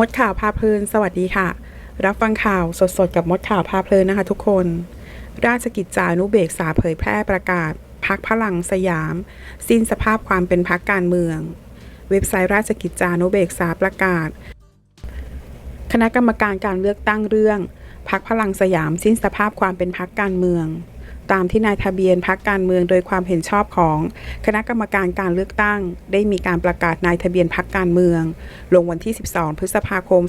มดข่าวพาเพลิน สวัสดีค่ะ รับฟังข่าวสดๆ กับมดข่าวพาเพลินนะคะทุกคน ราชกิจจานุเบกษาเผยแพร่ประกาศพักพลังสยาม สิ้นสภาพความเป็นพักการเมือง เว็บไซต์ราชกิจจานุเบกษาประกาศ คณะกรรมการการเลือกตั้งเรื่องพักพลังสยามสิ้นสภาพความเป็นพักการเมือง ตามที่นายทะเบียนพักการเมืองโดยความเห็นชอบของคณะกรรมการการเลือกตั้ง ได้มีการประกาศนายทะเบียนพักการเมือง ลงวันที่ 12 พฤษภาคม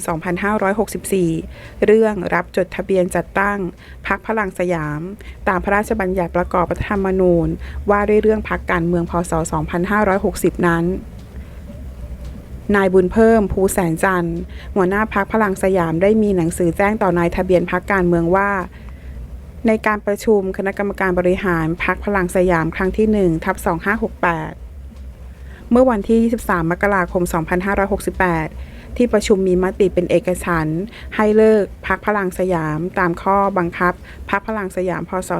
2564 เรื่องรับจดทะเบียนจัดตั้งพักพลังสยาม ตามพระราชบัญญัติประกอบรัฐธรรมนูญ ว่าด้วยเรื่องพักการเมืองพศ 2560 นั้นนายบุญเพิ่มภูแสนจันทร์หัวหน้าพักพลังสยามได้มีหนังสือแจ้งต่อนายทะเบียนพักการเมืองว่า ในการประชุมคณะกรรมการบริหารพักพลังสยามครั้งที่ 1 ทับ 2568 เมื่อวันที่ 23 มกราคม 2568 ที่ประชุมมีมติเป็นเอกฉันท์ให้เลิกพักพลังสยามตามข้อบังคับพักพลังสยามพศ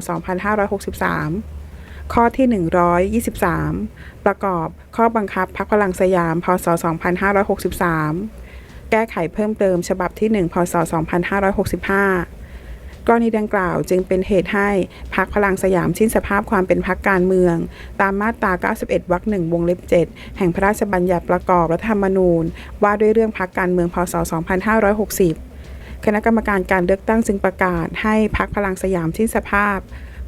2563 ข้อที่ 123 ประกอบข้อบังคับพักพลังสยามพศ 2563 แก้ไขเพิ่มเติมฉบับที่ 1 พศ 2565 กรณีดังกล่าวจึงเป็นเหตุให้พักพลังสยามสิ้นสภาพความเป็นพักการเมือง ตามมาตรา 91 วรรคหนึ่งวงเล็บ 7 แห่งพระราชบัญญัติประกอบรัฐธรรมนูญ ว่าด้วยเรื่องพักการเมืองพศ 2560 คณะกรรมการการเลือกตั้งจึงประกาศให้พักพลังสยามสิ้นสภาพ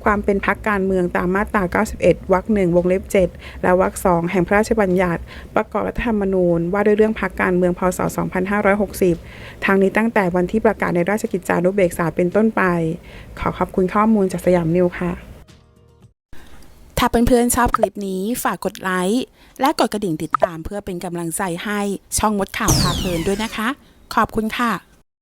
ความเป็นพักการเมืองตามมาตรา 91 วรรคหนึ่งวงเล็บ 7 และวรรคสองแห่งพระราชบัญญัติ ประกอบรัฐธรรมนูญ ว่าด้วยเรื่องพักการเมืองพศ 2560 ทางนี้ตั้งแต่วันที่ประกาศในราชกิจจานุเบกษาเป็นต้นไป ขอขอบคุณข้อมูลจากสยามนิวค่ะ ถ้าเพื่อนๆชอบคลิปนี้ฝากกดไลค์และกดกระดิ่งติดตามเพื่อเป็นกำลังใจให้ช่องมดข่าวพาเพลินด้วยนะคะ ขอบคุณค่ะ